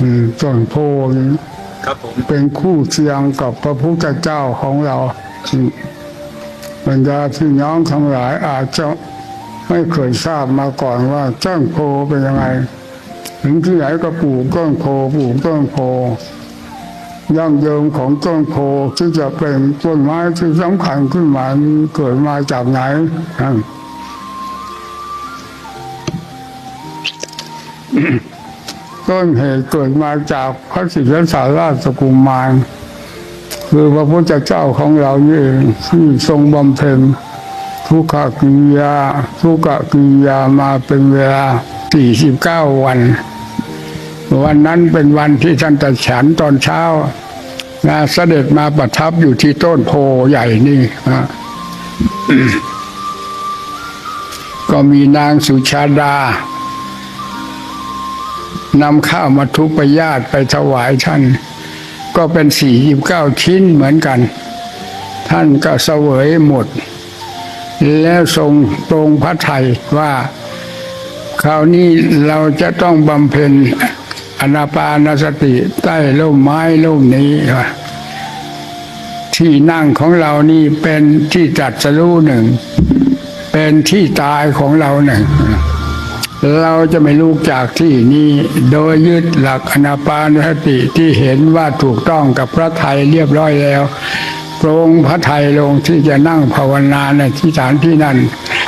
อืมต้นโพนี่ครับผมเป็นคู่เคียงกับพระพุทธเจ้าของเราอืมบรรดาพี่น้องทั้งหลายอาจจะไม่เคยทราบมาก่อนว่าต้นโพเป็นยังไง ถึงที่ไหนก็ปลูกต้นโพปลูกต้นโพย่างเดิมของต้นโพที่จะเป็นต้นไม้ที่สำคัญขึ้นมานี้เกิดมาจากไหนอืม ต้นเหตุเกิดมาจากพระศิษย์สาราชกุมารคือพระพุทธเจ้าของเรานี่เองที่ทรงบำเพ็ญทุกขกิยาทุกขกิยามาเป็นเวลา 49 วัน วันนั้นเป็นวันที่ท่านตรัสฉันตอนเช้านะเสด็จมาประทับอยู่ที่ต้นโพใหญ่นี่นะก็มีนางสุชาดา นำข้าวมาทุปยาตไปถวายท่าน ก็เป็นสี่สิบเก้าชิ้นเหมือนกัน ท่านก็เสวยหมด แล้วทรงตรงพระไทยว่าคราวนี้เราจะต้องบำเพ็ญอนาปานสติใต้ร่มไม้ร่มนี้ว่าที่นั่งของเรานี่เป็นที่จัดสรู้หนึ่ง เป็นที่ตายของเราหนึ่ง เราจะไม่ลุกจากที่นี้โดยยึดหลักอนาปานสติที่เห็นว่าถูกต้องกับพระไทยเรียบร้อยแล้วโปรงพระไทยลงที่จะนั่งภาวนาในที่ฐานที่นั่น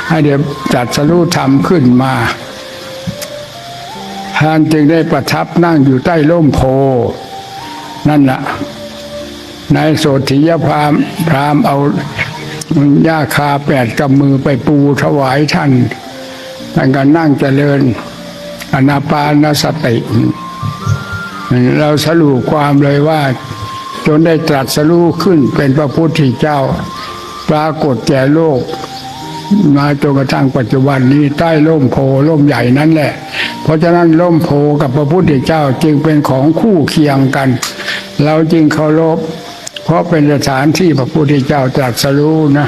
ให้เดี๋ยวจัดสรุธรรมขึ้นมาท่านจึงได้ประทับนั่งอยู่ใต้ร่มโพนั่นแหละนายโสธิยพรามพรามเอาหญ้าคาแปดกับมือไปปูถวายท่าน ท่านก็นั่งเจริญอนาปานสติ เราสรุปความเลยว่า จนได้ตรัสรู้ขึ้นเป็นพระพุทธเจ้า ปรากฏแก่โลก มาจนกระทั่งปัจจุบันนี้ใต้ร่มโพร่มใหญ่นั่นแหละ เพราะฉะนั้นร่มโพกับพระพุทธเจ้าจึงเป็นของคู่เคียงกัน เราจึงเคารพเพราะเป็นสถานที่พระพุทธเจ้าตรัสรู้นะ